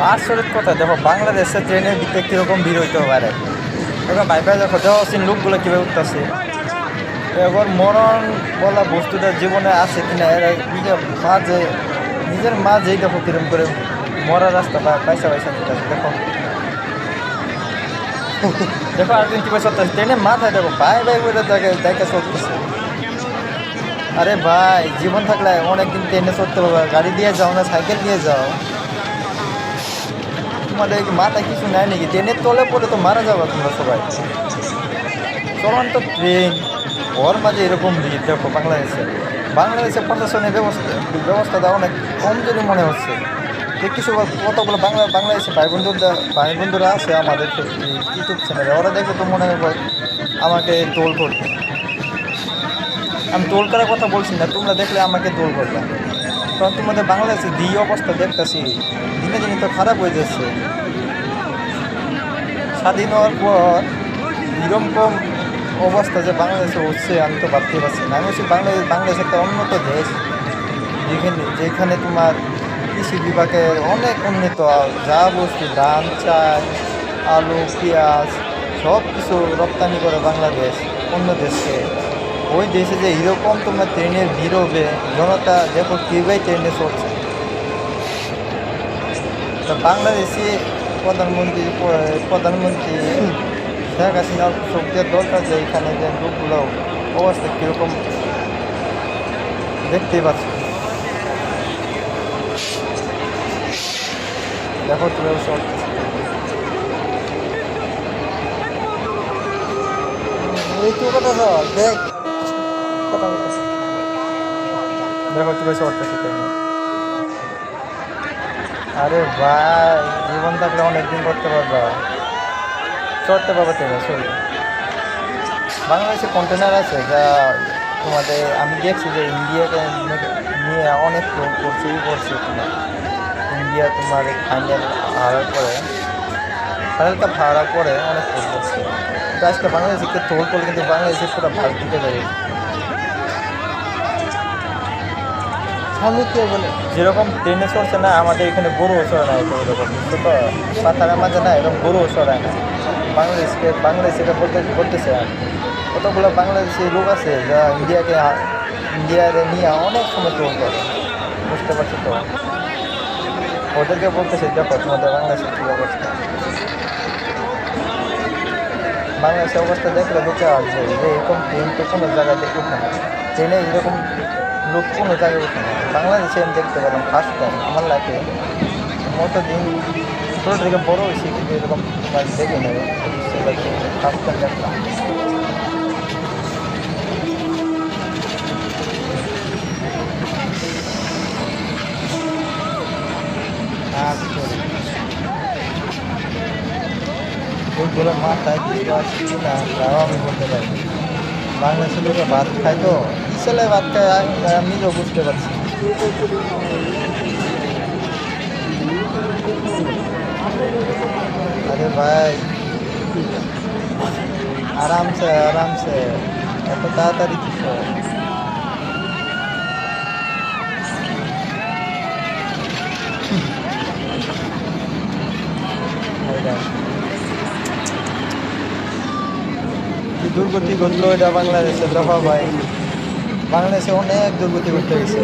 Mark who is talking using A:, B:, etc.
A: আসলের কথা, দেখো বাংলাদেশে ট্রেনের দিকে কীরকম ভিড় হইতে পারে? এবার ভাইবা দেখো দেখো সেই লোকগুলো কীভাবে উঠতেছে। এবার মরণ বলা বস্তুটা জীবনে আছে কিনা, এরা মাঝে, নিজের মাঝেই দেখো কিরম করে মরা রাস্তা পা- পয়সা পয়সা দিতেছে, দেখো। দেখো আর কি কীভাবে চলতেছে ট্রেনের মাথায় দেখো ভাই ভাই করে দেখে চলতেছে। আরে ভাই, জীবন থাকলে অনেকদিন ট্রেনে চড়তে পারবে, গাড়ি দিয়ে যাও না, সাইকেল দিয়ে যাও। তোমাদের কি মাথায় কিছু নাই নাকি ট্রেনের তলে পড়ে তো মারা যাবে তোমরা সবাই। চলন্ত ট্রেন ওর মাঝে এরকম ভিড়, দেখো বাংলাদেশে। বাংলাদেশে প্রশাসনের ব্যবস্থা ব্যবস্থাটা অনেক কমজোরি মনে হচ্ছে। যে কিছু কতগুলো বাংলা, বাংলাদেশে ভাই বন্ধুরা ভাই বন্ধুরা আছে আমাদের ইউটিউব চ্যানেলে ওরা দেখে তো মনে হয় আমাকে টোল করবে। আমি টোল করার কথা বলছি না, তোমরা দেখলে আমাকে দোল করবে। কারণ তোমাদের বাংলাদেশে দি অবস্থা দেখতেছি। দিনে দিনে তো খারাপ হয়ে যাচ্ছে। স্বাধীন হওয়ার পর এরকম অবস্থা যে বাংলাদেশে হচ্ছে, আমি তো ভাবতে পারছি না। আমি হচ্ছে বাংলাদেশ বাংলাদেশ একটা উন্নত দেশ। যেখানে যেখানে তোমার কৃষি বিভাগের অনেক উন্নত, যা বস্তু ধান, চাল, আলু, পেঁয়াজ সব কিছু রপ্তানি করে বাংলাদেশ অন্য দেশকে ওই দেশে যে এরকম তোমার ট্রেনের ভিড় হবে, জনতা দেখো কীভাবে ট্রেনে চড়ছে। বাংলাদেশে প্রধানমন্ত্রী প্রধানমন্ত্রী শেখ হাসিনার শক্তির দরকার যে এখানে যে লোকগুলো অবস্থা কীরকম দেখতেই পাচ্ছ। দেখো তুমি সব সব দেখ। দেখো তুমি ট্রেনে আরে ভাই, জীবন থাকলে অনেকদিন করতে পারবা। চড়তে পারবে ট্রেনে চলবে বাংলাদেশে কন্টেনার আছে যা তোমাদের, আমি দেখছি যে ইন্ডিয়াকে নিয়ে অনেক করছে করছে তোমার। ইন্ডিয়া তোমার ফাইনাল হারার পরে ফাইনাল কাপ হারার পরে অনেক করছে। আজকে বাংলাদেশে কেউ তোল করলে কিন্তু বাংলাদেশে পুরো ভাগ দিতে পারে।
B: সামনে কে বলে।
A: যেরকম ট্রেনে চড়ছে না, আমাদের এখানে গরুও চড়ে না তো এরকম তো? পাতারের মাঝে না এরকম গরুও চড়ায় না। বাংলাদেশকে বাংলাদেশ এটা বলতে, বলতেছে আর কতগুলো বাংলাদেশি লোক আছে যা ইন্ডিয়াকে, ইন্ডিয়ারে নিয়ে অনেক সময় টোল করে, বুঝতে পারছ তো? ওদেরকে বলতেছে, দেখো তোমাদের বাংলাদেশের কী অবস্থা। বাংলাদেশের অবস্থা দেখলে বুঝতে পারছে যে এরকম ট্রেন তো কোনো জায়গায় দেখুক না। ট্রেনে এরকম লোক কোনো জায়গায় উঠে না। বাংলাদেশে আমি দেখতে পেলাম ফার্স্ট টাইম আমার লাইফে মতো দিন ছোটো থেকে বড় হয়েছি কিন্তু এরকম দেখে নেবে সেটা ফার্স্ট টাইম দেখলাম। ওইগুলো মাথায় কিছু আসছে তাও আমি বলতে পারি বাংলাদেশের লোকে ভাত খায় তো ছেলে ভাত খায় আমি আমি নিজেও বুঝতে পারছি আরে ভাই আরামসে আরামসে এত তাড়াতাড়ি কিছু কি দুর্গতি ঘটলো এটা বাংলাদেশে দফা ভাই। বাংলাদেশে অনেক দুর্গতি ঘটতে গেছে।